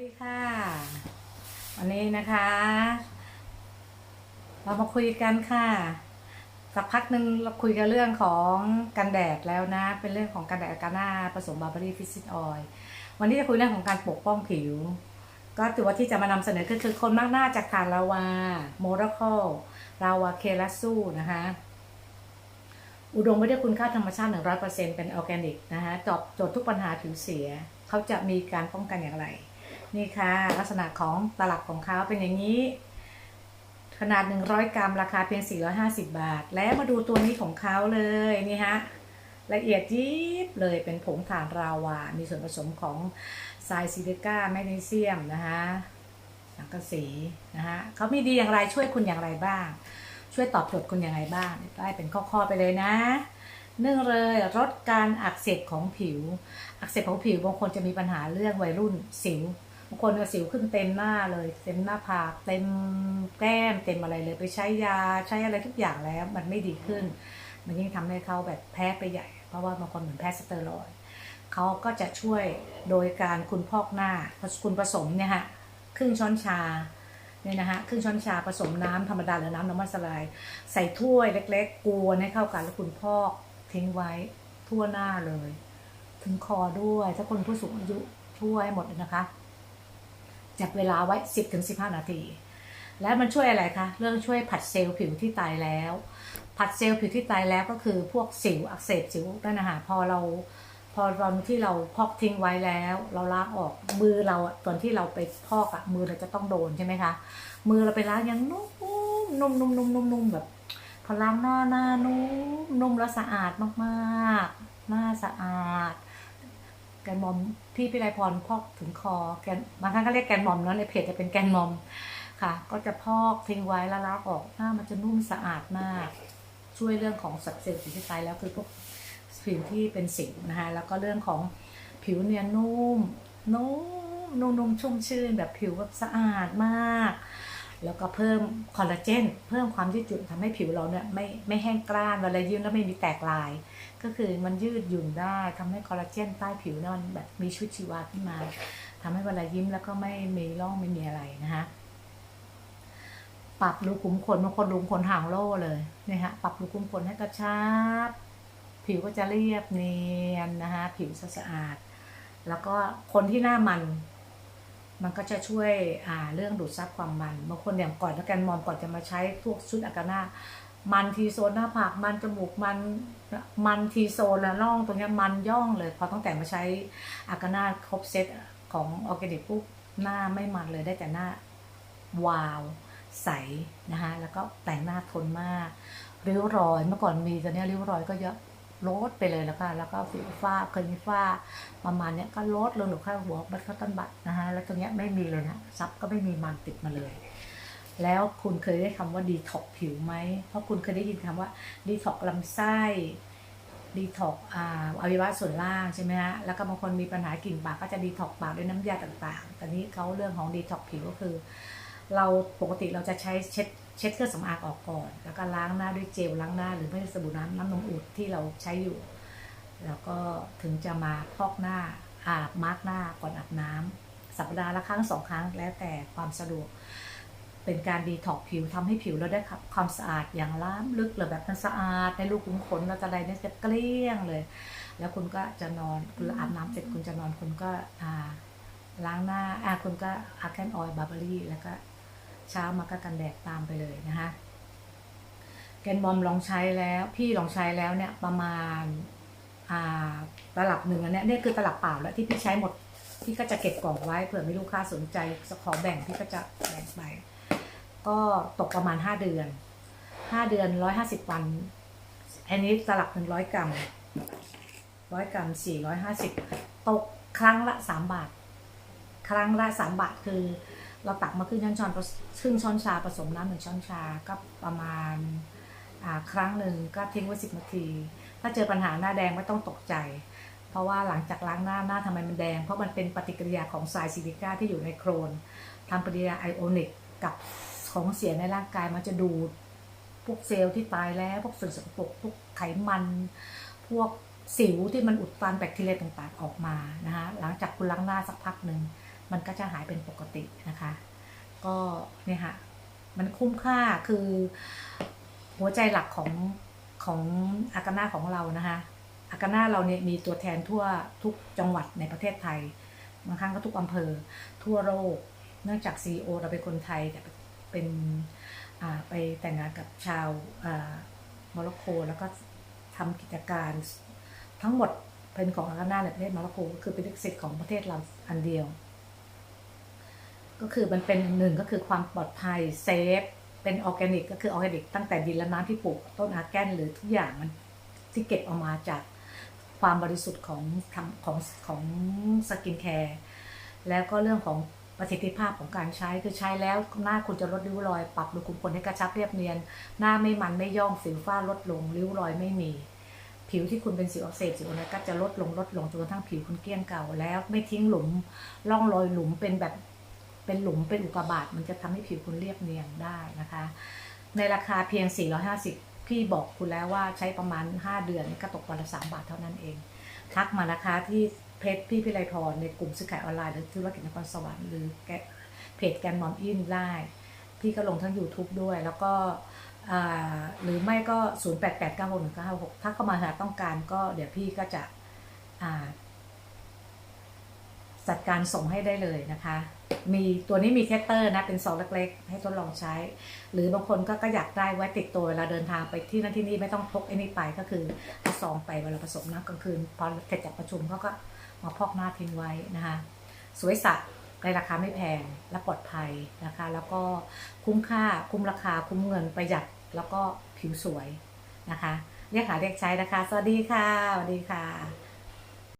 สวัสดีค่ะ วันนี้นะคะ เรามาคุยกันค่ะสักพักหนึ่งเราคุยกันเรื่องของกันแดดแล้วนะ เป็นเรื่องของกันแดดกาหน้าผสมบาร์บอรี่ฟิสิตออยวันนี้จะคุยเรื่องของการปกป้องผิว ก็ถือว่าที่จะมานำเสนอก็คือคนมากหน้าจากฐานลาวาโมราคอลลาวาเคลาซูนะคะอุดมไปด้วยคุณค่าธรรมชาติ 100%เป็นออร์แกนิกนะคะตอบโจทย์ทุกปัญหาผิวเสีย เขาจะมีการป้องกันอย่างไร นี่ค่ะ ลักษณะของตลับของเขาเป็นอย่างนี้ ขนาด 100 กรัม ราคาเพียง 450 บาท และมาดูตัวนี้ของเขาเลยนี่ฮะละเอียดยิบเลยเป็นผงถ่านราวา มีส่วนผสมของทรายซิลิก้าแมกนีเซียมนะคะสังกะสีนะคะเขามีดีอย่างไรช่วยคุณอย่างไรบ้าง ช่วยตอบโจทย์คุณอย่างไรบ้าง ได้เป็นข้อๆไปเลยนะหนึ่งเลยลดการอักเสบของผิว อักเสบของผิวบางคนจะมีปัญหาเรื่องวัยรุ่นสิว บางคนสิวขึ้นเต็มหน้าเลย เต็มหน้าผากเต็มแก้มเต็มอะไรเลย ไปใช้ยาใช้อะไรทุกอย่างแล้วมันไม่ดีขึ้น มันยิ่งทำให้เขาแบบแพ้ไปใหญ่ เพราะว่าบางคนเหมือนแพ้สเตียรอยเขาก็จะช่วยโดยการคุณพอกหน้าคุณผสมเนี่ยฮะครึ่งช้อนชาเนี่ยนะฮะครึ่งช้อนชาผสมน้ำธรรมดาหรือน้ำน้ำมันสลาย ใส่ถ้วยเล็ก ๆ กวนให้เข้ากันแล้วคุณพอกทิ้งไว้ทั่วหน้าเลย ถึงคอด้วยถ้าคนผู้สูงอายุทั่วให้หมดเลยนะคะ จับเวลาไว้ 10ถึง15 นาที และมันช่วยอะไรคะ เรื่องช่วยผัดเซลล์ผิวที่ตายแล้ว ผัดเซลล์ผิวที่ตายแล้วก็คือพวกสิวอักเสบสิวนั่นนะคะพอเราพอตอนที่เราพอกทิ้งไว้แล้ว เราล้างออกมือเราอะตอนที่เราไปพอกอะมือเราจะต้องโดนใช่ไหมคะ มือเราไปล้างยังนุ่มนุ่มนุ่มนุ่มนุ่มนุ่มแบบพอล้างหน้าหน้านุ่มนุ่มแล้วสะอาดมากๆ หน้าสะอาด กนมอมพี่พิไลพรพอกถึงคอแกนบางครั้งก็เรียกแกนมอมเนาะในเพจจะเป็นแกนมอมค่ะ ก็จะพอกทิ้งไว้แล้วล้างออกหน้ามันจะนุ่มสะอาดมาก ช่วยเรื่องของสัดเซลล์ผิวที่ตายแล้วคือพวกผิวที่เป็นสิวนะคะแล้วก็เรื่องของผิวเนียนนุ่มนุ่มนุ่มนุ่มชุ่มชื่นแบบผิวแบบสะอาดมาก แล้วก็เพิ่มคอลลาเจน เพิ่มความยืดหยุ่นทำให้ผิวเราเนี่ยไม่ไม่แห้งกร้านเวลายืดแล้วไม่มีแตกลาย ก็คือมันยืดหยุ่นได้ทำให้คอลลาเจนใต้ผิวเนี่ยมันแบบมีชุดชีวาขึ้นมาทำให้เวลายิ้มแล้วก็ไม่มีร่องไม่มีอะไรนะคะปรับรูขุมขนบางคนรูขุมขนห่างโล่เลยเนี่ยฮะปรับรูขุมขนให้กระชับผิวก็จะเรียบเนียนนะคะผิวสะอาด แล้วก็คนที่หน้ามัน มันก็จะช่วยเรื่องดูดซับความมันบางคนอย่างก่อนแล้วกันมอมก่อนจะมาใช้พวกชุดอากาน่ามันทีโซนหน้าผากมันจมูกมันมันทีโซนและน่องตรงนี้มันย่องเลยพอตั้งแต่มาใช้อากาน่าครบเซตของออร์แกนิกปุ๊บหน้าไม่มันเลยได้แต่หน้าวาวใสนะคะแล้วก็แต่งหน้าทนมากริ้วรอยเมื่อก่อนมีตอนนี้ริ้วรอยก็เยอะ ลดไปเลยแล้วค่ะแล้วก็สิวฝ้าเคยมีฝ้าประมาณเนี้ยก็ลดลงหนูแค่หัวบัตรต้นบัตรนะคะแล้วตรงเนี้ยไม่มีเลยนะซับก็ไม่มีมันติดมาเลย แล้วคุณเคยได้คำว่าดีท็อกผิวไหมเพราะคุณเคยได้ยินคำว่าดีท็อกลำไส้ดีท็อกอ่าอวัยวะส่วนล่างใช่ไหมฮะแล้วก็บางคนมีปัญหากลิ่นปากก็จะดีท็อกปากด้วยน้ำยาต่างๆแต่นี้เขาเรื่องของดีท็อกผิวก็คือ เราปกติเราจะใช้เช็ด เช็ดเครื่องสำอางออกก่อน แล้วก็ล้างหน้าด้วยเจลล้างหน้าหรือไม่สบู่น้ำน้ำนมอุ่นที่เราใช้อยู่ แล้วก็ถึงจะมาพอกหน้าอาบมาร์กหน้าก่อนอาบน้ำสัปดาห์ละครั้งสองครั้งแล้วแต่ความสะดวก เป็นการดีท็อกผิวทำให้ผิวเราได้ความสะอาดอย่างล้ำลึกเลยแบบมันสะอาดในรูขุมขนเราจะได้เนี่ยจะเกลี้ยงเลย แล้วคุณก็จะนอนคุณอาบน้ำเสร็จคุณจะนอนคุณก็อ่าล้างหน้าอ่าคุณก็อาร์แคนออยล์บาร์เบอรี่แล้วก็ เช้ามาก็กันแดดตามไปเลยนะคะแกนบอมลองใช้แล้วพี่ลองใช้แล้วเนี่ยประมาณอ่าตลับหนึ่งอันเนี้ยเนี่ยคือตลับเปล่าแล้วที่พี่ใช้หมดพี่ก็จะเก็บกล่องไว้เผื่อมีลูกค้าสนใจจะขอแบ่งพี่ก็จะแบ่งไปก็ตกประมาณห้าเดือนห้าเดือนร้อยห้าสิบวัน อันนี้ตลับหนึ่งร้อยกรัมร้อยกรัมสี่ร้อยห้าสิบตกครั้งละสามบาท ครั้งละสามบาทคือ เราตักมาครึ่งช้อนช้อนครึ่งช้อนชาผสมน้ำหนึ่งช้อนชาก็ประมาณครั้งหนึ่งก็ทิ้งไว้สิบนาที ถ้าเจอปัญหาหน้าแดงไม่ต้องตกใจ เพราะว่าหลังจากล้างหน้าหน้าทำไมมันแดง เพราะมันเป็นปฏิกิริยาของทรายซิลิก้าที่อยู่ในโครนทำปฏิกิริยาไอโอนิกกับของเสียในร่างกายมันจะดูดพวกเซลล์ที่ตายแล้ว พวกส่วนสกปรกพวกไขมัน พวกสิวที่มันอุดตันแบคทีเรียต่างๆออกมานะคะหลังจากคุณล้างหน้าสักพักหนึ่ง มันก็จะหายเป็นปกตินะคะ ก็เนี่ยค่ะมันคุ้มค่าคือหัวใจหลักของของอากาน่าของเรานะคะอากาน่าเราเนี่ยมีตัวแทนทั่วทุกจังหวัดในประเทศไทยบางครั้งก็ทุกอำเภอทั่วโลกเนื่องจาก CEO เราเป็นคนไทยแต่เป็นไปแต่งงานกับชาวอ่าโมร็อกโกแล้วก็ทำกิจการทั้งหมดเป็นของอากาน่าในประเทศโมร็อกโกก็คือเป็นลิขสิทธิ์ของประเทศเราอันเดียว ก็คือมันเป็นหนึ่งก็คือความปลอดภัยเซฟเป็นออร์แกนิกก็คือออร์แกนิกตั้งแต่ดินและน้ำที่ปลูกต้นอาแกนหรือทุกอย่างมันที่เก็บออกมาจากความบริสุทธิ์ของของของสกินแคร์แล้วก็เรื่องของประสิทธิภาพของการใช้คือใช้แล้วหน้าคุณจะลดริ้วรอย ปรับรูขุมขนให้กระชับเรียบเนียน หน้าไม่มันไม่ย่องสิวฝ้าลดลงริ้วรอยไม่มี ผิวที่คุณเป็นสิวอักเสบสิวอะไรก็จะลดลงลดลงจนกระทั่งผิวคุณเกลี้ยงเก่าแล้วไม่ทิ้งหลุมร่องรอยหลุมเป็นแบบ เป็นหลุมเป็นอุกกาบาตมันจะทำให้ผิวคุณเรียบเนียนได้นะคะ ในราคาเพียง 450 พี่บอกคุณแล้วว่าใช้ประมาณ 5 เดือนก็ตกวันละ3บาทเท่านั้นเอง ทักมานะคะที่เพจพี่พิไลพรในกลุ่มซื้อขายออนไลน์หรือธุรกิจนครสวรรค์หรือเพจแกนมอมอินได้พี่ก็ลงทั้ง YouTube ด้วยแล้วก็หรือไม่ก็ 08896196ถ้าเข้ามาหาต้องการก็เดี๋ยวพี่ก็จะจัดการส่งให้ได้เลยนะคะ มีตัวนี้มีเทสเตอร์นะเป็นซองเล็กๆ ให้ทดลองใช้ หรือบางคนก็ก็อยากได้ไว้ติดตัวเวลาเดินทางไปที่นั่นที่นี่ไม่ต้องพกไอ้นี่ไปก็คือเอาซองไปเวลาผสมน้ำกลางคืนพอเสร็จจากประชุมเขาก็มาพอกหน้าทิ้งไว้นะคะสวยสัตว์ในราคาไม่แพงและปลอดภัยนะคะ แล้วก็คุ้มค่าคุ้มราคาคุ้มเงินประหยัดแล้วก็ผิวสวยนะคะเรียกหาเรียกใช้นะคะ สวัสดีค่ะสวัสดีค่ะ